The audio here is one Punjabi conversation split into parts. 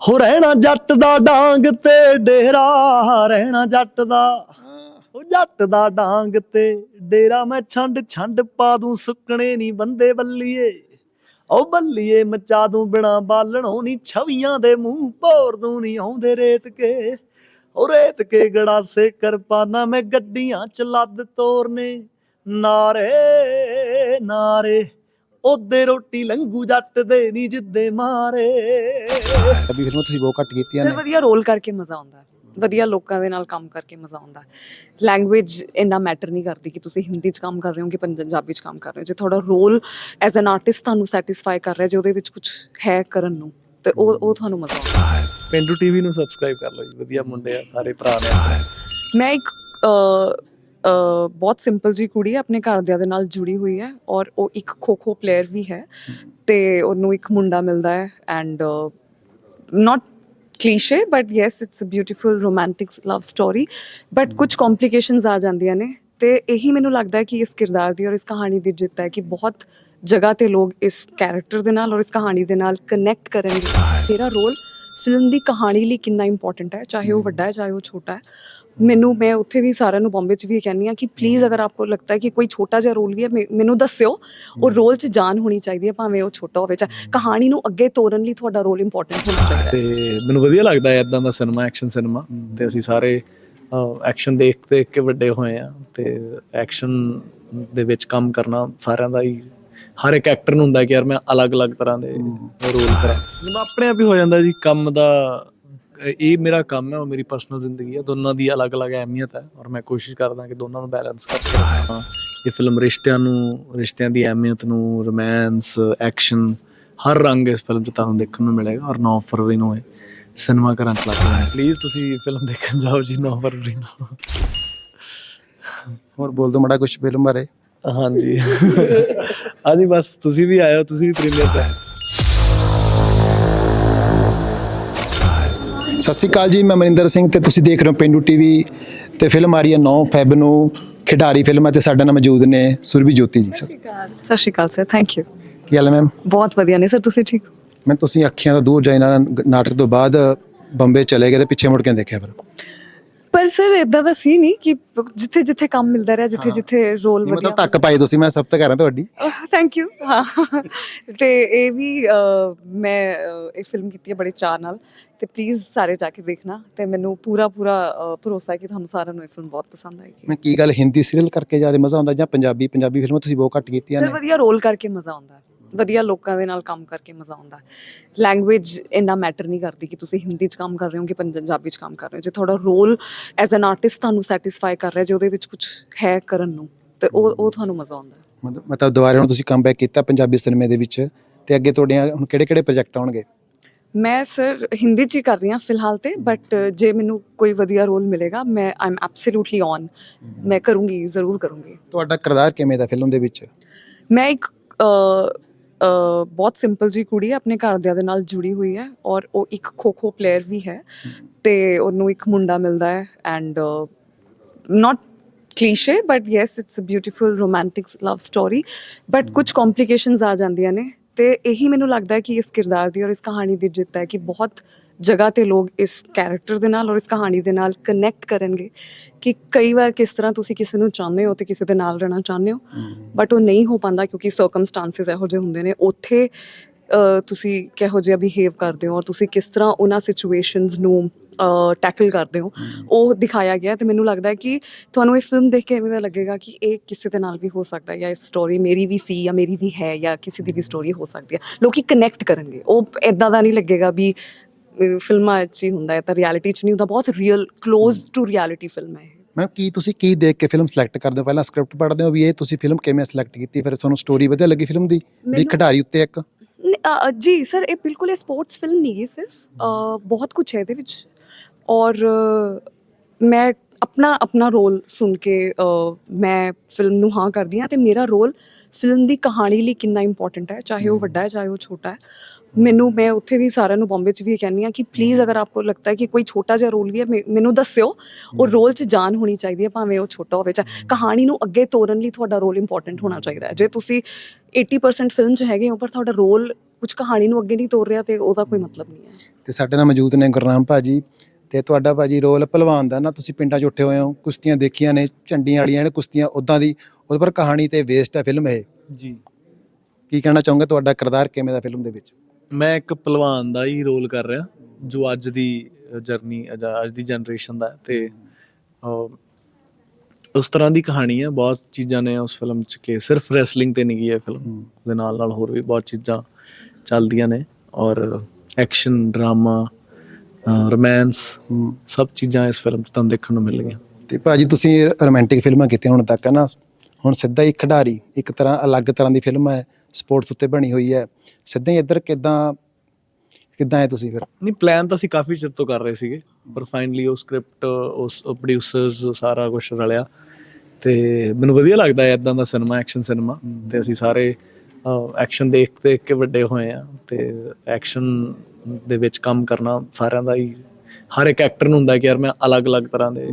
ਹੋ ਰਹਿਣਾ ਜੱਟ ਦਾ ਡਾਂਗ ਤੇ ਡੇਰਾ ਰਹਿਣਾ ਜੱਟ ਦਾ। ਉਹ ਜੱਟ ਦਾ ਡਾਂਗ ਤੇ ਡੇਰਾ ਮੈਂ ਛੰਡ ਛੰਡ ਪਾ ਦੂੰ ਸੁੱਕਣੇ ਨਹੀਂ ਬੰਦੇ ਬੱਲੀਏ। ਉਹ ਬੱਲੀਏ ਮਚਾ ਦੂੰ ਬਿਨਾ ਬਾਲਣੋਂ ਨਹੀਂ ਛਵੀਆਂ ਦੇ ਮੂੰਹ ਭੋਰ ਦੂੰ ਨਹੀਂ ਆਉਂਦੇ ਰੇਤ ਕੇ। ਉਹ ਰੇਤ ਕੇ ਗੜਾਸੇ ਕਿਰਪਾਨਾ ਮੈਂ ਗੱਡੀਆਂ ਚ ਲੱਦ ਤੋਰਨੇ। ਨਾਰੇ ਨਾਰੇ। ਉਹਦੇ ਰੋਟੀ ਲੰਗੂ ਜੱਟ ਦੇ ਨਹੀਂ ਜਿੱਦੇ ਮਾਰੇ। ਪੰਜਾਬੀ ਫਿਲਮਾਂ ਤੁਸੀਂ ਬਹੁਤ ਘੱਟ ਕੀਤੀਆਂ ਸਰ ਨੇ। ਵਧੀਆ ਰੋਲ ਕਰਕੇ ਮਜ਼ਾ ਆਉਂਦਾ ਹੈ। ਵਧੀਆ ਲੋਕਾਂ ਦੇ ਨਾਲ ਕੰਮ ਕਰਕੇ ਮਜ਼ਾ ਆਉਂਦਾ ਹੈ। ਲੈਂਗੁਏਜ ਇੰਨਾ ਮੈਟਰ ਨਹੀਂ ਕਰਦੀ ਕਿ ਤੁਸੀਂ ਹਿੰਦੀ 'ਚ ਕੰਮ ਕਰ ਰਹੇ ਹੋ ਕਿ ਪੰਜਾਬੀ 'ਚ ਕੰਮ ਕਰ ਰਹੇ ਹੋ। ਜੇ ਤੁਹਾਡਾ ਰੋਲ ਐਜ਼ ਐਨ ਆਰਟਿਸਟ ਤੁਹਾਨੂੰ ਸੈਟੀਸਫਾਈ ਕਰ ਰਿਹਾ ਜੇ ਉਹਦੇ ਵਿੱਚ ਕੁਝ ਹੈ ਕਰਨ ਨੂੰ ਤੇ ਉਹ ਉਹ ਤੁਹਾਨੂੰ ਮਜ਼ਾ ਆਉਂਦਾ ਹੈ। ਪਿੰਡੂ ਟੀਵੀ ਨੂੰ ਸਬਸਕ੍ਰਾਈਬ ਕਰ ਲਓ ਜੀ। ਵਧੀਆ ਮੁੰਡੇ ਆ ਸਾਰੇ ਭਰਾ ਨੇ। ਆਪਣੇ ਮੈਂ ਇੱਕ ਅ, ਬਹੁਤ ਸਿੰਪਲ ਜੀ ਕੁੜੀ ਹੈ ਆਪਣੇ ਘਰਦਿਆਂ ਦੇ ਨਾਲ ਜੁੜੀ ਹੋਈ ਹੈ ਔਰ ਉਹ ਇੱਕ ਖੋ-ਖੋ ਪਲੇਅਰ ਵੀ ਹੈ ਤੇ ਉਹਨੂੰ ਇੱਕ ਮੁੰਡਾ ਮਿਲਦਾ ਹੈ and not cliche but yes it's a beautiful romantic love story but ਕੁਝ complications ਆ ਜਾਂਦੀਆਂ ਨੇ ਤੇ ਇਹੀ ਮੈਨੂੰ ਲੱਗਦਾ ਹੈ ਕਿ ਇਸ ਕਿਰਦਾਰ ਦੀ ਔਰ ਇਸ ਕਹਾਣੀ ਦੀ ਜਿੱਤ ਹੈ ਕਿ ਬਹੁਤ ਜਗ੍ਹਾ ਤੇ ਲੋਕ ਇਸ ਕੈਰੈਕਟਰ ਦੇ ਨਾਲ ਔਰ ਇਸ ਕਹਾਣੀ ਦੇ ਨਾਲ ਕਨੈਕਟ ਕਰਨਗੇ। ਤੇਰਾ ਰੋਲ ਫਿਲਮ ਦੀ ਕਹਾਣੀ ਲਈ ਕਿੰਨਾ ਇੰਪੋਰਟੈਂਟ ਹੈ ਚਾਹੇ ਉਹ ਵੱਡਾ ਹੈ ਚਾਹੇ ਉਹ ਛੋਟਾ ਹੈ। ਮੈਨੂੰ ਮੈਂ ਉੱਥੇ ਵੀ ਸਾਰਿਆਂ ਨੂੰ ਬੰਬੇ 'ਚ ਵੀ ਕਹਿੰਦੀ ਆ ਕਿ ਪਲੀਜ਼ ਅਗਰ ਆਪਕੋ ਲੱਗਦਾ ਹੈ ਕਿ ਕੋਈ ਛੋਟਾ ਜਿਹਾ ਰੋਲ ਵੀ ਹੈ ਮੈ- ਮੈਨੂੰ ਦੱਸਿਓ। ਉਹ ਰੋਲ 'ਚ ਜਾਨ ਹੋਣੀ ਚਾਹੀਦੀ ਹੈ ਭਾਵੇਂ ਉਹ ਛੋਟਾ ਹੋਵੇ ਚਾਹੇ ਕਹਾਣੀ ਨੂੰ ਅੱਗੇ ਤੋਰਨ ਲਈ ਤੁਹਾਡਾ ਰੋਲ ਇੰਪੋਰਟੈਂਟ ਹੋਣਾ ਚਾਹੀਦਾ ਹੈ। ਤੇ ਮੈਨੂੰ ਵਧੀਆ ਲੱਗਦਾ ਹੈ ਇਦਾਂ ਦਾ ਸਿਨੇਮਾ ਐਕਸ਼ਨ ਸਿਨੇਮਾ ਤੇ ਅਸੀਂ ਸਾਰੇ ਐਕਸ਼ਨ ਦੇਖ ਦੇਖ ਕੇ ਵੱਡੇ ਹੋਏ ਆ ਤੇ ਐਕਸ਼ਨ ਦੇ ਵਿੱਚ ਕੰਮ ਕਰਨਾ ਸਾਰਿਆਂ ਦਾ ਹੀ ਹਰ ਇੱਕ ਐਕਟਰ ਨੂੰ ਹੁੰਦਾ ਕਿ ਯਾਰ ਮੈਂ ਅਲੱਗ-ਅਲੱਗ ਤਰ੍ਹਾਂ ਦੇ ਰੋਲ ਕਰਾਂ। ਮੈਨੂੰ ਆਪਣੇ ਆਪ ਹੀ ਹੋ ਜਾਂਦਾ ਜੀ ਕੰਮ ਦਾ ਇਹ ਮੇਰਾ ਕੰਮ ਹੈ ਉਹ ਮੇਰੀ ਪਰਸਨਲ ਜ਼ਿੰਦਗੀ ਹੈ। ਦੋਨਾਂ ਦੀ ਅਲੱਗ-ਅਲੱਗ ਅਹਿਮੀਅਤ ਹੈ ਔਰ ਮੈਂ ਕੋਸ਼ਿਸ਼ ਕਰਦਾ ਕਿ ਦੋਨਾਂ ਨੂੰ ਬੈਲੈਂਸ ਕਰਕੇ ਰੱਖਾਂ ਇਹ ਫਿਲਮ ਰਿਸ਼ਤਿਆਂ ਨੂੰ ਰਿਸ਼ਤਿਆਂ ਦੀ ਅਹਿਮੀਅਤ ਨੂੰ ਰੋਮਾਂਸ ਐਕਸ਼ਨ ਹਰ ਰੰਗ ਇਸ ਫਿਲਮ 'ਚ ਤੁਹਾਨੂੰ ਦੇਖਣ ਨੂੰ ਮਿਲੇਗਾ ਔਰ 9 ਫਰਵਰੀ ਨੂੰ ਇਹ ਸਿਨੇਮਾ ਘਰਾਂ 'ਚ ਲੱਗ ਰਿਹਾ ਹੈ। ਪਲੀਜ਼ ਤੁਸੀਂ ਫਿਲਮ ਦੇਖਣ ਜਾਓ ਜੀ 9 ਫਰਵਰੀ ਨੂੰ। ਹੋਰ ਬੋਲ ਦੋ ਮੜਾ ਕੁਝ ਫਿਲਮ ਬਾਰੇ। ਹਾਂਜੀ। ਹਾਂਜੀ ਬਸ ਤੁਸੀਂ ਵੀ ਆਇਓ ਤੁਸੀਂ ਵੀ ਪ੍ਰੀਮੀਅਰ ਤੇ ਸਤਿ ਸ਼੍ਰੀ ਅਕਾਲ ਜੀ ਮੈਂ ਮਨਿੰਦਰ ਸਿੰਘ ਤੇ ਤੁਸੀਂ ਦੇਖ ਰਹੇ ਹੋ ਪਿੰਡੂ ਟੀਵੀ ਤੇ ਫਿਲਮ ਆ ਰਹੀ ਹੈ 9 ਫੈਬ ਨੂੰ ਖਿਡਾਰੀ ਫਿਲਮ ਹੈ ਤੇ ਸਾਡੇ ਨਾਲ ਮੌਜੂਦ ਨੇ ਸੁਰਭੀ ਜੋਤੀ ਜੀ ਸਤਿ ਸ਼੍ਰੀ ਅਕਾਲ। ਸਰ ਥੈਂਕ ਯੂ ਕੀ ਹਾਲ ਹੈ ਮੈਮ? ਬਹੁਤ ਵਧੀਆ ਨੇ ਸਰ ਤੁਸੀਂ ਠੀਕ? ਮੈਂ ਤੁਸੀਂ ਅੱਖੀਆਂ ਤੋਂ ਦੂਰ ਜਾਇਨਾ ਨਾਟਕ ਤੋਂ ਬਾਅਦ ਬੰਬੇ ਚਲੇ ਗਏ ਤੇ ਪਿੱਛੇ ਮੁੜ ਕੇ ਦੇਖਿਆ ਫਿਰ। ਪਰ ਸਰ ਇਦਾਂ ਦਾ ਸੀ ਨਹੀਂ ਕਿ ਜਿੱਥੇ ਜਿੱਥੇ ਕੰਮ ਮਿਲਦਾ ਰਿਹਾ ਜਿੱਥੇ ਜਿੱਥੇ ਰੋਲ ਵਧੀਆ ਮਤਲਬ ਟੱਕ ਪਾਈ ਤੁਸੀਂ ਮੈਂ ਸਭ ਤੋਂ ਕਰਾਂ ਤੁਹਾਡੀ। ਥੈਂਕ ਯੂ ਹਾਂ। ਤੇ ਇਹ ਵੀ ਮੈਂ ਇਹ ਫਿਲਮ ਕੀਤੀ ਹੈ ਬੜੇ ਚਾਅ ਨਾਲ। ਤੇ ਪਲੀਜ਼ ਸਾਰੇ ਜਾ ਕੇ ਦੇਖਣਾ। ਤੇ ਮੈਨੂੰ ਪੂਰਾ ਪੂਰਾ ਭਰੋਸਾ ਹੈ ਕਿ ਤੁਹਾਨੂੰ ਸਾਰਿਆਂ ਨੂੰ ਇਹ ਫਿਲਮ ਬਹੁਤ ਪਸੰਦ ਆਏਗੀ। ਮੈਂ ਕੀ ਗੱਲ ਹਿੰਦੀ ਸੀਰੀਅਲ ਕਰਕੇ ਜ਼ਿਆਦਾ ਮਜ਼ਾ ਆਉਂਦਾ ਜਾਂ ਪੰਜਾਬੀ ਪੰਜਾਬੀ ਫਿਲਮਾਂ ਤੁਸੀਂ ਬਹੁਤ ਘੱਟ ਕੀਤੀਆਂ ਸਰ ਨੇ? ਵਧੀਆ ਰੋਲ ਕਰਕੇ ਮਜ਼ਾ ਆਉਂਦਾ। ਵਧੀਆ ਲੋਕਾਂ ਦੇ ਨਾਲ ਕੰਮ ਕਰਕੇ ਮਜ਼ਾ ਆਉਂਦਾ। ਲੈਂਗੁਏਜ ਇੰਨਾ ਮੈਟਰ ਨਹੀਂ ਕਰਦੀ ਕਿ ਤੁਸੀਂ ਹਿੰਦੀ 'ਚ ਕੰਮ ਕਰ ਰਹੇ ਹੋ ਕਿ ਪੰਜਾਬੀ 'ਚ ਕੰਮ ਕਰ ਰਹੇ ਹੋ। ਜੇ ਤੁਹਾਡਾ ਰੋਲ ਐਜ਼ ਐਨ ਆਰਟਿਸਟ ਤੁਹਾਨੂੰ ਸੈਟੀਸਫਾਈ ਕਰ ਰਿਹਾ ਜੇ ਉਹਦੇ ਵਿੱਚ ਕੁਝ ਹੈ ਕਰਨ ਨੂੰ ਤੇ ਉਹ ਉਹ ਤੁਹਾਨੂੰ ਮਜ਼ਾ ਆਉਂਦਾ। ਮਤਲਬ ਮਤਲਬ ਦੁਬਾਰਾ ਹੁਣ ਤੁਸੀਂ ਕਮਬੈਕ ਕੀਤਾ ਪੰਜਾਬੀ ਸਿਨੇਮੇ ਦੇ ਵਿੱਚ ਤੇ ਅੱਗੇ ਤੁਹਾਡੀਆਂ ਹੁਣ ਕਿਹੜੇ ਕਿਹੜੇ ਪ੍ਰੋਜੈਕਟ ਆਉਣਗੇ? ਮੈਂ ਸਰ ਹਿੰਦੀ 'ਚ ਹੀ ਕਰ ਰਹੀ ਹਾਂ ਫਿਲਹਾਲ ਤੇ ਬਟ ਜੇ ਮੈਨੂੰ ਕੋਈ ਵਧੀਆ ਰੋਲ ਮਿਲੇਗਾ ਮੈਂ ਆਮ ਐਬਸੋਲੂਟਲੀ ਔਨ ਮੈਂ ਕਰੂੰਗੀ ਜ਼ਰੂਰ ਕਰੂੰਗੀ। ਤੁਹਾਡਾ ਕਿਰਦਾਰ ਕਿਵੇਂ ਦਾ ਫਿਲਮ ਦੇ ਵਿੱਚ? ਮੈਂ ਇੱਕ ਬਹੁਤ ਸਿੰਪਲ ਜੀ ਕੁੜੀ ਹੈ ਆਪਣੇ ਘਰਦਿਆਂ ਦੇ ਨਾਲ ਜੁੜੀ ਹੋਈ ਹੈ ਔਰ ਉਹ ਇੱਕ ਖੋ-ਖੋ ਪਲੇਅਰ ਵੀ ਹੈ ਤੇ ਉਹਨੂੰ ਇੱਕ ਮੁੰਡਾ ਮਿਲਦਾ ਹੈ and not cliche but yes it's a beautiful romantic love story but ਕੁਝ complications ਆ ਜਾਂਦੀਆਂ ਨੇ ਤੇ ਇਹੀ ਮੈਨੂੰ ਲੱਗਦਾ ਹੈ ਕਿ ਇਸ ਕਿਰਦਾਰ ਦੀ ਔਰ ਇਸ ਕਹਾਣੀ ਦੀ ਜਿੱਤ ਹੈ ਕਿ ਬਹੁਤ ਜਗ੍ਹਾ ਤੇ ਲੋਕ ਇਸ ਕੈਰੈਕਟਰ ਦੇ ਨਾਲ ਔਰ ਇਸ ਕਹਾਣੀ ਦੇ ਨਾਲ ਕਨੈਕਟ ਕਰਨਗੇ ਕਿ ਕਈ ਵਾਰ ਕਿਸ ਤਰ੍ਹਾਂ ਤੁਸੀਂ ਕਿਸੇ ਨੂੰ ਚਾਹੁੰਦੇ ਹੋ ਤੇ ਕਿਸੇ ਦੇ ਨਾਲ ਰਹਿਣਾ ਚਾਹੁੰਦੇ ਹੋ ਬਟ ਉਹ ਨਹੀਂ ਹੋ ਪਾਉਂਦਾ ਕਿਉਂਕਿ ਸਰਕਮਸਟੈਂਸਸ ਇਹੋ ਜਿਹੇ ਹੁੰਦੇ ਨੇ। ਉੱਥੇ ਤੁਸੀਂ ਕਿਹੋ ਜਿਹਾ ਬਿਹੇਵ ਕਰਦੇ ਹੋ ਔਰ ਤੁਸੀਂ ਕਿਸ ਤਰ੍ਹਾਂ ਉਹਨਾਂ ਸਿਚੁਏਸ਼ਨਸ ਨੂੰ ਟੈਕਲ ਕਰਦੇ ਹੋ ਉਹ ਦਿਖਾਇਆ ਗਿਆ ਤੇ ਮੈਨੂੰ ਲੱਗਦਾ ਹੈ ਕਿ ਤੁਹਾਨੂੰ ਇਹ ਫਿਲਮ ਦੇਖ ਕੇ ਐਵੇਂ ਦਾ ਲੱਗੇਗਾ ਕਿ ਇਹ ਕਿਸੇ ਦੇ ਨਾਲ ਵੀ ਹੋ ਸਕਦਾ ਹੈ ਜਾਂ ਇਹ ਸਟੋਰੀ ਮੇਰੀ ਵੀ ਸੀ ਜਾਂ ਮੇਰੀ ਵੀ ਹੈ ਜਾਂ ਕਿਸੇ ਦੀ ਵੀ ਸਟੋਰੀ ਹੋ ਸਕਦੀ ਹੈ। ਲੋਕੀ ਕਨੈਕਟ ਕਰਨਗੇ। ਉਹ ਇਦਾਂ ਦਾ ਨਹੀਂ ਲੱਗੇਗਾ ਵੀ ਫਿਲਮਾਂ 'ਚ ਹੀ ਹੁੰਦਾ ਹੈ ਤਾਂ ਰਿਐਲਿਟੀ 'ਚ ਨਹੀਂ ਹੁੰਦਾ ਬਹੁਤ real close to reality film ਹੈ ਇਹ। ਮੈਂ ਕੀ ਤੁਸੀਂ ਕੀ ਦੇਖ ਕੇ ਫਿਲਮ ਸਿਲੈਕਟ ਕਰਦੇ ਹੋ? ਪਹਿਲਾਂ ਸਕ੍ਰਿਪਟ ਪੜ੍ਹਦੇ ਹੋ ਵੀ ਇਹ ਤੁਸੀਂ ਫਿਲਮ ਕਿਵੇਂ ਸਿਲੈਕਟ ਕੀਤੀ? ਫਿਰ ਤੁਹਾਨੂੰ ਸਟੋਰੀ ਵਧੀਆ ਲੱਗੀ ਫਿਲਮ ਦੀ? ਵੀ ਖਿਡਾਰੀ ਉੱਤੇ ਇੱਕ? ਜੀ ਸਰ ਇਹ ਬਿਲਕੁਲ ਇਹ ਸਪੋਰਟਸ ਫਿਲਮ ਨਹੀਂ ਹੈ ਸਿਰਫ। ਬਹੁਤ ਕੁਝ ਹੈ ਇਹਦੇ ਵਿੱਚ। ਔਰ ਮੈਂ ਆਪਣਾ ਆਪਣਾ ਰੋਲ ਸੁਣ ਕੇ ਮੈਂ ਫਿਲਮ ਨੂੰ ਹਾਂ ਕਰਦੀ ਹਾਂ ਤੇ ਮੇਰਾ ਰੋਲ ਫਿਲਮ ਦੀ ਕਹਾਣੀ ਲਈ ਕਿੰਨਾ ਇੰਪੋਰਟੈਂਟ ਹੈ ਚਾਹੇ ਉਹ ਵੱਡਾ ਹੈ ਚਾਹੇ ਉਹ ਛੋਟਾ ਹੈ। ਮੈਨੂੰ ਮੈਂ ਉੱਥੇ ਵੀ ਸਾਰਿਆਂ ਨੂੰ ਬੰਬੇ 'ਚ ਵੀ ਕਹਿੰਦੀ ਹਾਂ ਕਿ ਪਲੀਜ਼ ਅਗਰ ਆਪਕੋ ਲੱਗਦਾ ਹੈ ਕਿ ਕੋਈ ਛੋਟਾ ਜਿਹਾ ਰੋਲ ਵੀ ਹੈ ਮੈ- ਮੈਨੂੰ ਦੱਸਿਓ। ਉਹ ਰੋਲ 'ਚ ਜਾਨ ਹੋਣੀ ਚਾਹੀਦੀ ਹੈ ਭਾਵੇਂ ਉਹ ਛੋਟਾ ਹੋਵੇ ਚਾਹੇ ਕਹਾਣੀ ਨੂੰ ਅੱਗੇ ਤੋਰਨ ਲਈ ਤੁਹਾਡਾ ਰੋਲ ਇੰਪੋਰਟੈਂਟ ਹੋਣਾ ਚਾਹੀਦਾ ਹੈ। ਜੇ ਤੁਸੀਂ 80% ਫਿਲਮ 'ਚ ਹੈਗੇ ਹੋ ਪਰ ਤੁਹਾਡਾ ਰੋਲ ਕੁਝ ਕਹਾਣੀ ਨੂੰ ਅੱਗੇ ਨਹੀਂ ਤੋਰ ਰਿਹਾ ਤੇ ਉਹਦਾ ਕੋਈ ਮਤਲਬ ਨਹੀਂ ਹੈ। ਤੇ ਸਾਡੇ ਨਾਲ ਮੌਜੂਦ ਨੇ ਗੁਰਨਾਮ ਭਾਜੀ ਤੇ ਤੁਹਾਡਾ ਭਾਜੀ ਰੋਲ ਪਹਿਲਵਾਨ ਦਾ ਨਾ ਤੁਸੀਂ ਪਿੰਡਾਂ 'ਚ ਉੱਠੇ ਹੋਏ ਹੋ ਕੁਸ਼ਤੀਆਂ ਦੇਖੀਆਂ ਨੇ ਝੰਡੀਆਂ ਵਾਲੀਆਂ ਨੇ ਕੁਸ਼ਤੀਆਂ ਉਦਾਂ ਦੀ ਉਹਦੇ ਪਰ ਕਹਾਣੀ ਤੇ ਵੇਸਟ ਹੈ ਫਿਲਮ ਇਹ। ਜੀ। ਕੀ ਕਹਿਣਾ ਚਾਹੋਗੇ ਤੁਹਾਡਾ ਕਿਰਦਾਰ ਕਿਵੇਂ ਦਾ ਫਿਲਮ ਦੇ ਵਿੱਚ? ਮੈਂ ਇੱਕ ਪਹਿਲਵਾਨ ਦਾ ਹੀ ਰੋਲ ਕਰ ਰਿਹਾ, ਜੋ ਅੱਜ ਦੀ ਜਰਨੀ ਅੱਜ ਦੀ ਜਨਰੇਸ਼ਨ ਦਾ ਹੈ ਤੇ ਉਸ ਤਰ੍ਹਾਂ ਦੀ ਕਹਾਣੀ ਹੈ। ਬਹੁਤ ਚੀਜ਼ਾਂ ਨੇ ਉਸ ਫਿਲਮ 'ਚ ਕਿ ਸਿਰਫ ਰੈਸਲਿੰਗ ਤੇ ਨਹੀਂ ਗਈ ਹੈ ਫਿਲਮ ਦੇ ਨਾਲ ਨਾਲ ਹੋਰ ਵੀ ਬਹੁਤ ਚੀਜ਼ਾਂ ਚੱਲਦੀਆਂ ਨੇ ਔਰ ਐਕਸ਼ਨ ਡਰਾਮਾ ਰੋਮਾਂਸ ਸਭ ਚੀਜ਼ਾਂ ਇਸ ਫਿਲਮ 'ਚ ਤੁਹਾਨੂੰ ਦੇਖਣ ਨੂੰ ਮਿਲਣਗੀਆਂ ਤੇ ਭਾਜੀ ਤੁਸੀਂ ਰੋਮਾਂਟਿਕ ਫਿਲਮਾਂ ਕੀਤੀਆਂ ਹੁਣ ਤੱਕ, ਹੈ ਨਾ? ਹੁਣ ਸਿੱਧਾ ਹੀ ਖਿਡਾਰੀ ਇੱਕ ਤਰ੍ਹਾਂ ਅਲੱਗ ਤਰ੍ਹਾਂ ਦੀ ਫਿਲਮ ਹੈ। ਸਪੋਰਟਸ ਉੱਤੇ ਬਣੀ ਹੋਈ ਹੈ। ਸਿੱਧਾ ਹੀ ਇੱਧਰ ਕਿਦਾਂ ਕਿਦਾਂ ਹੈ ਤੁਸੀਂ ਫਿਰ? ਨਹੀਂ ਪਲਾਨ ਤਾਂ ਅਸੀਂ ਕਾਫੀ ਚਿਰ ਤੋਂ ਕਰ ਰਹੇ ਸੀਗੇ ਪਰ ਫਾਈਨਲੀ ਉਹ ਸਕ੍ਰਿਪਟ ਉਸ ਪ੍ਰੋਡਿਊਸਰਸ ਸਾਰਾ ਕੁਝ ਰਲਿਆ। ਤੇ ਮੈਨੂੰ ਵਧੀਆ ਲੱਗਦਾ ਹੈ ਇਦਾਂ ਦਾ ਸਿਨੇਮਾ ਐਕਸ਼ਨ ਸਿਨੇਮਾ ਤੇ ਅਸੀਂ ਸਾਰੇ ਐਕਸ਼ਨ ਦੇਖ ਦੇਖ ਕੇ ਵੱਡੇ ਹੋਏ ਆ ਤੇ ਐਕਸ਼ਨ ਦੇ ਵਿੱਚ ਕੰਮ ਕਰਨਾ ਸਾਰਿਆਂ ਦਾ ਹੀ ਹਰ ਇੱਕ ਐਕਟਰ ਨੂੰ ਹੁੰਦਾ ਕਿ ਯਾਰ ਮੈਂ ਅਲੱਗ-ਅਲੱਗ ਤਰ੍ਹਾਂ ਦੇ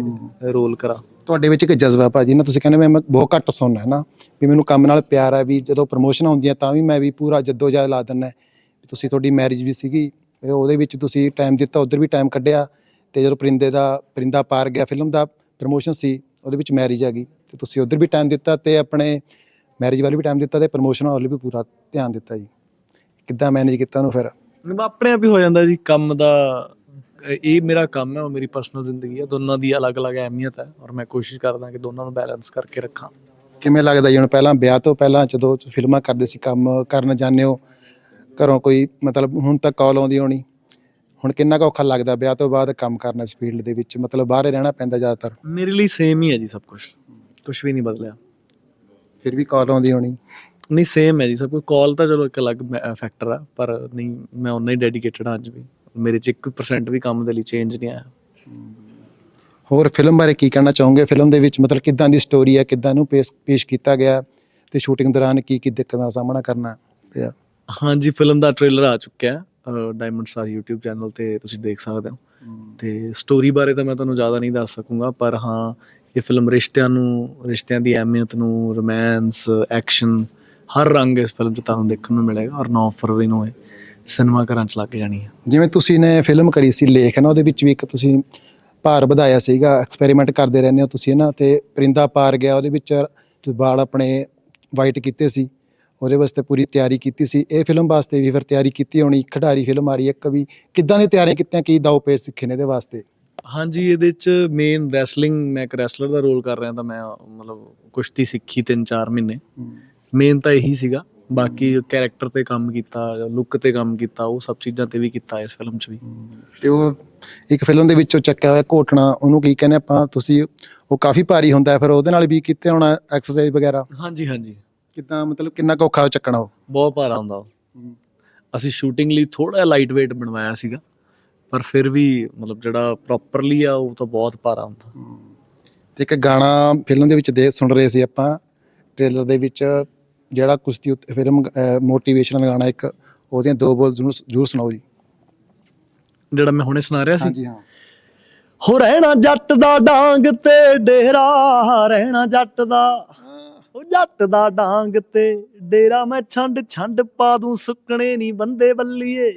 ਰੋਲ ਕਰਾਂ। ਤੁਹਾਡੇ ਵਿੱਚ ਇੱਕ ਜਜ਼ਬਾ ਭਾਜੀ ਨਾ ਤੁਸੀਂ ਕਹਿੰਦੇ ਮੈਂ ਮੈਂ ਬਹੁਤ ਘੱਟ ਸੁਣਨਾ ਹੈ ਨਾ। ਵੀ ਮੈਨੂੰ ਕੰਮ ਨਾਲ ਪਿਆਰ ਹੈ ਵੀ ਜਦੋਂ ਪ੍ਰਮੋਸ਼ਨ ਹੁੰਦੀਆਂ ਤਾਂ ਵੀ ਮੈਂ ਵੀ ਪੂਰਾ ਜੱਦੋ ਜਹਿਦ ਲਾ ਦਿੰਦਾ। ਵੀ ਤੁਸੀਂ ਤੁਹਾਡੀ ਮੈਰਿਜ ਵੀ ਸੀਗੀ, ਤੇ ਉਹਦੇ ਵਿੱਚ ਤੁਸੀਂ ਟਾਈਮ ਦਿੱਤਾ, ਉਧਰ ਵੀ ਟਾਈਮ ਕੱਢਿਆ, ਤੇ ਜਦੋਂ ਪਰਿੰਦੇ ਦਾ, ਪਰਿੰਦਾ ਪਾਰ ਗਿਆ ਫਿਲਮ ਦਾ ਪ੍ਰਮੋਸ਼ਨ ਸੀ, ਉਹਦੇ ਵਿੱਚ ਮੈਰਿਜ ਆ ਗਈ। ਤੇ ਤੁਸੀਂ ਉਧਰ ਵੀ ਟਾਈਮ ਦਿੱਤਾ ਤੇ ਆਪਣੇ ਮੈਰਿਜ ਵੱਲ ਵੀ ਟਾਈਮ ਦਿੱਤਾ ਤੇ ਪ੍ਰਮੋਸ਼ਨ ਵੱਲ ਵੀ ਪੂਰਾ ਧਿਆਨ ਦਿੱਤਾ ਜੀ। ਕਿੱਦਾਂ ਮੈਨੇਜ ਕੀਤਾ ਉਹਨੂੰ ਫਿਰ? ਆਪਣੇ ਆਪ ਹੀ ਹੋ ਜਾਂਦਾ ਜੀ, ਕੰਮ ਦਾ, ਇਹ ਮੇਰਾ ਕੰਮ ਹੈ, ਉਹ ਮੇਰੀ ਪਰਸਨਲ ਜ਼ਿੰਦਗੀ ਹੈ, ਦੋਨਾਂ ਦੀ ਅਲੱਗ-ਅਲੱਗ ਅਹਿਮੀਅਤ ਹੈ, ਔਰ ਮੈਂ ਕੋਸ਼ਿਸ਼ ਕਰਦਾ ਕਿ ਦੋਨਾਂ ਨੂੰ ਬੈਲੈਂਸ ਕਰਕੇ ਰੱਖਾਂ। ਕਿਵੇਂ ਲੱਗਦਾ ਜੀ? ਹੁਣ ਪਹਿਲਾਂ ਵਿਆਹ ਤੋਂ ਪਹਿਲਾਂ ਜਦੋਂ ਫਿਲਮਾਂ ਕਰਦੇ ਸੀ ਕੰਮ ਕਰਨ ਜਾਂਦੇ ਹੋ ਘਰੋਂ ਕੋਈ ਮਤਲਬ ਹੁਣ ਤੱਕ ਕਾਲ ਆਉਂਦੀ ਹੋਣੀ। ਹੁਣ ਕਿੰਨਾ ਕੁ ਔਖਾ ਲੱਗਦਾ ਵਿਆਹ ਤੋਂ ਬਾਅਦ ਕੰਮ ਕਰਨਾ ਇਸ ਫੀਲਡ ਦੇ ਵਿੱਚ? ਮਤਲਬ ਬਾਹਰ ਹੀ ਰਹਿਣਾ ਪੈਂਦਾ ਜ਼ਿਆਦਾਤਰ। ਮੇਰੇ ਲਈ ਸੇਮ ਹੀ ਹੈ ਜੀ ਸਭ ਕੁਝ ਕੁਝ ਵੀ ਨਹੀਂ ਬਦਲਿਆ। ਫਿਰ ਵੀ ਕਾਲ ਆਉਂਦੀ ਹੋਣੀ। ਨਹੀਂ ਸੇਮ ਹੈ ਜੀ ਸਭ ਕੁਝ ਕਾਲ ਤਾਂ ਚਲੋ ਇੱਕ ਅਲੱਗ ਫੈਕਟਰ ਆ ਪਰ ਨਹੀਂ ਮੈਂ ਉਨਾ ਹੀ ਡੈਡੀਕੇਟਡ ਹਾਂ ਅੱਜ ਵੀ। ਮੇਰੇ ਚ 1% ਵੀ ਕੰਮ ਦੇ ਲਈ ਚੇਂਜ ਨਹੀਂ ਆਇਆ। ਹੋਰ ਫਿਲਮ ਬਾਰੇ ਕੀ ਕਹਿਣਾ ਚਾਹੋਗੇ? ਫਿਲਮ ਦੇ ਵਿੱਚ ਮਤਲਬ ਕਿੱਦਾਂ ਦੀ ਸਟੋਰੀ ਹੈ ਕਿੱਦਾਂ ਨੂੰ ਪੇਸ਼ ਪੇਸ਼ ਕੀਤਾ ਗਿਆ ਤੇ ਸ਼ੂਟਿੰਗ ਦੌਰਾਨ ਕੀ ਕੀ ਦਿੱਕਤਾਂ ਦਾ ਸਾਹਮਣਾ ਕਰਨਾ ਪਿਆ? ਹਾਂਜੀ ਫਿਲਮ ਦਾ ਟ੍ਰੇਲਰ ਆ ਚੁੱਕਿਆ ਹੈ ਡਾਇਮੰਡ ਸਟਾਰ YouTube ਚੈਨਲ ਤੇ ਤੁਸੀਂ ਦੇਖ ਸਕਦੇ ਹੋ। ਤੇ ਸਟੋਰੀ ਬਾਰੇ ਤਾਂ ਮੈਂ ਤੁਹਾਨੂੰ ਜ਼ਿਆਦਾ ਨਹੀਂ ਦੱਸ ਸਕੂੰਗਾ ਪਰ ਹਾਂ ਇਹ ਫਿਲਮ ਰਿਸ਼ਤਿਆਂ ਨੂੰ ਰਿਸ਼ਤਿਆਂ ਦੀ ਅਹਿਮੀਅਤ ਨੂੰ ਰੋਮਾਂਸ ਐਕਸ਼ਨ ਹਰ ਰੰਗ ਇਸ ਫਿਲਮ 'ਚ ਤੁਹਾਨੂੰ ਦੇਖਣ ਨੂੰ ਮਿਲੇਗਾ ਔਰ 9 ਫਰਵਰੀ ਨੂੰ ਇਹ ਸਿਨੇਮਾ ਘਰਾਂ 'ਚ ਲੱਗ ਜਾਣੀ ਹੈ। ਜਿਵੇਂ ਤੁਸੀਂ ਨੇ ਫਿਲਮ ਕਰੀ ਸੀ ਲੇਖ ਨਾ ਉਹਦੇ ਵਿੱਚ ਵੀ ਇੱਕ ਤੁਸੀਂ ਭਾਰ ਵਧਾਇਆ ਸੀਗਾ ਐਕਸਪੈਰੀਮੈਂਟ ਕਰਦੇ ਰਹਿੰਦੇ ਹੋ ਤੁਸੀਂ ਨਾ ਤੇ ਪਰਿੰਦਾ ਪਾਰ ਗਿਆ ਉਹਦੇ ਵਿੱਚ ਵਾਲ ਆਪਣੇ ਵਾਈਟ ਕੀਤੇ ਸੀ ਉਹਦੇ ਵਾਸਤੇ ਪੂਰੀ ਤਿਆਰੀ ਕੀਤੀ ਸੀ। ਇਹ ਫਿਲਮ ਵਾਸਤੇ ਵੀ ਫਿਰ ਤਿਆਰੀ ਕੀਤੀ ਹੋਣੀ ਖਿਡਾਰੀ ਫਿਲਮ ਆ ਰਹੀ ਹੈ ਇੱਕ ਵੀ ਕਿੱਦਾਂ ਦੀ ਤਿਆਰੀਆਂ ਕੀਤੀਆਂ ਕੀ ਦਾਉ ਪੇਚ ਸਿੱਖੇ ਨੇ ਇਹਦੇ ਵਾਸਤੇ? ਹਾਂਜੀ ਇਹਦੇ ਚ ਮੇਨ ਰੈਸਲਿੰਗ ਮੈਂ ਇੱਕ ਰੈਸਲਰ ਦਾ ਰੋਲ ਕਰ ਰਿਹਾ ਤਾਂ ਮੈਂ ਮਤਲਬ ਕੁਸ਼ਤੀ ਸਿੱਖੀ 3-4 ਮਹੀਨੇ। ਮੇਨ ਤਾਂ ਇਹੀ ਸੀਗਾ। ਬਾਕੀ ਕੈਰੈਕਟਰ ਤੇ ਕੰਮ ਕੀਤਾ ਲੁੱਕ ਤੇ ਕੰਮ ਕੀਤਾ ਉਹ ਸਭ ਚੀਜ਼ਾਂ ਤੇ ਵੀ ਕੀਤਾ ਇਸ ਫਿਲਮ 'ਚ ਵੀ। ਤੇ ਉਹ ਇੱਕ ਫਿਲਮ ਦੇ ਵਿੱਚੋਂ ਚੱਕਿਆ ਹੋਇਆ ਘੋਟਣਾ ਉਹਨੂੰ ਕੀ ਕਹਿੰਦੇ ਆਪਾਂ ਤੁਸੀਂ ਉਹ ਕਾਫੀ ਭਾਰੀ ਹੁੰਦਾ ਹੈ ਫਿਰ ਉਹਦੇ ਨਾਲ ਵੀ ਕੀਤੇ ਹੋਣਾ ਐਕਸਰਸਾਈਜ਼ ਵਗੈਰਾ? ਹਾਂਜੀ ਹਾਂਜੀ। ਕਿੱਦਾਂ ਮਤਲਬ ਕਿੰਨਾ ਔਖਾ ਚੱਕਣਾ ਉਹ? ਬਹੁਤ ਭਾਰਾ ਹੁੰਦਾ ਉਹ। ਅਸੀਂ ਸ਼ੂਟਿੰਗ ਲਈ ਥੋੜਾ ਲਾਈਟ weight ਬਣਵਾਇਆ ਸੀਗਾ ਪਰ ਫਿਰ ਵੀ ਮਤਲਬ ਜਿਹੜਾ ਪ੍ਰੋਪਰਲੀ ਆ ਉਹ ਤਾਂ ਬਹੁਤ ਭਾਰਾ ਹੁੰਦਾ। ਤੇ ਇੱਕ ਗਾਣਾ ਫਿਲਮ ਦੇ ਵਿੱਚ ਦੇ ਸੁਣ ਰਹੇ ਸੀ ਆਪਾਂ ਟ੍ਰੇਲਰ ਦੇ ਵਿੱਚ ਜਿਹੜਾ ਕੁਸ਼ਤੀ ਉੱਤੇ ਫਿਲਮ ਮੋਟੀਵੇਸ਼ਨਲ ਗਾਣਾ ਇੱਕ ਉਹਦੀਆਂ ਦੋ ਬੋਲ ਜ਼ਰੂਰ ਜ਼ਰੂਰ ਸੁਣਾਓ ਜੀ। ਜਿਹੜਾ ਮੈਂ ਹੁਣੇ ਸੁਣਾ ਰਿਹਾ ਸੀ। ਹਾਂਜੀ ਹਾਂ। ਹੋ ਰਹਿਣਾ ਜੱਟ ਦਾ ਡਾਂਗ ਤੇ ਡੇਰਾ ਰਹਿਣਾ ਜੱਟ ਦਾ। ਉਹ ਜੱਟ ਦਾ ਡਾਂਗ ਤੇ ਡੇਰਾ ਮੈਂ ਛੰਡ ਛੰਡ ਪਾ ਦੂੰ ਸੁੱਕਣੇ ਨਹੀਂ ਬੰਦੇ ਬੱਲੀਏ।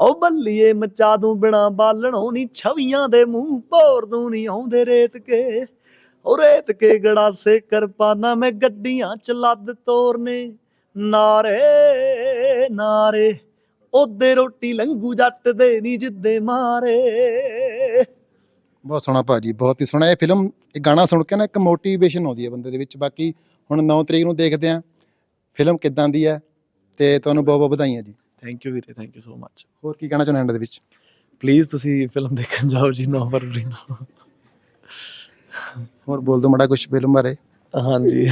ਉਹ ਬੱਲੀਏ ਮਚਾ ਦੂੰ ਬਿਨਾ ਬਾਲਣੋਂ ਨਹੀਂ ਛਵੀਆਂ ਦੇ ਮੂੰਹ ਭੋਰ ਦੂੰ ਨਹੀਂ ਆਉਂਦੇ ਰੇਤ ਕੇ ਉਹ ਰੇਤ ਕੇ ਗੜਾਸੇ ਕਿਰਪਾਨਾ ਮੈਂ ਗੱਡੀਆਂ ਚ ਲੱਦ ਤੋਰਨੇ। ਨਾਰੇ ਨਾਰੇ ਉਹਦੇ ਰੋਟੀ ਲੰਗੂ ਜੱਟ ਦੇ ਨਹੀਂ ਜਿੱਦੇ ਮਾਰੇ। ਬਹੁਤ ਸੋਹਣਾ ਭਾਜੀ ਬਹੁਤ ਹੀ ਸੋਹਣਾ। ਇਹ ਫਿਲਮ ਇਹ ਗਾਣਾ ਸੁਣ ਕੇ ਨਾ ਇੱਕ ਮੋਟੀਵੇਸ਼ਨ ਆਉਂਦੀ ਹੈ ਬੰਦੇ ਦੇ ਵਿੱਚ। ਬਾਕੀ ਹੁਣ 9 ਤਰੀਕ ਨੂੰ ਦੇਖਦੇ ਆਂ ਫਿਲਮ ਕਿੱਦਾਂ ਦੀ ਹੈ ਤੇ ਤੁਹਾਨੂੰ ਬਹੁਤ ਬਹੁਤ ਵਧਾਈਆਂ ਜੀ। ਥੈਂਕ ਯੂ ਵੀਰੇ ਥੈਂਕ ਯੂ ਸੋ ਮੱਚ ਹੋਰ ਕੀ ਕਹਿਣਾ ਚਾਹੁੰਦੇ ਐਂਡ ਦੇ ਵਿੱਚ? ਪਲੀਜ਼ ਤੁਸੀਂ ਫਿਲਮ ਦੇਖਣ ਜਾਓ ਜੀ 9 ਫਰਵਰੀ ਨੂੰ। ਹੋਰ ਬੋਲ ਦਿਓ ਮੜਾ ਕੁਝ ਫਿਲਮ ਬਾਰੇ। ਹਾਂਜੀ।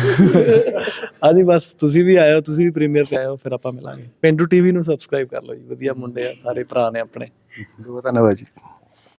ਹਾਂਜੀ ਬਸ ਤੁਸੀਂ ਵੀ ਆਇਓ ਤੁਸੀਂ ਵੀ ਪ੍ਰੀਮੀਅਰ ਤੇ ਆਇਓ ਫਿਰ ਆਪਾਂ ਮਿਲਾਂਗੇ। ਪਿੰਡੂ ਟੀਵੀ ਨੂੰ ਸਬਸਕ੍ਰਾਈਬ ਕਰ ਲਓ ਜੀ ਵਧੀਆ ਮੁੰਡੇ ਆ ਸਾਰੇ ਭਰਾ ਨੇ ਆਪਣੇ। ਬਹੁਤ ਧੰਨਵਾਦ ਜੀ।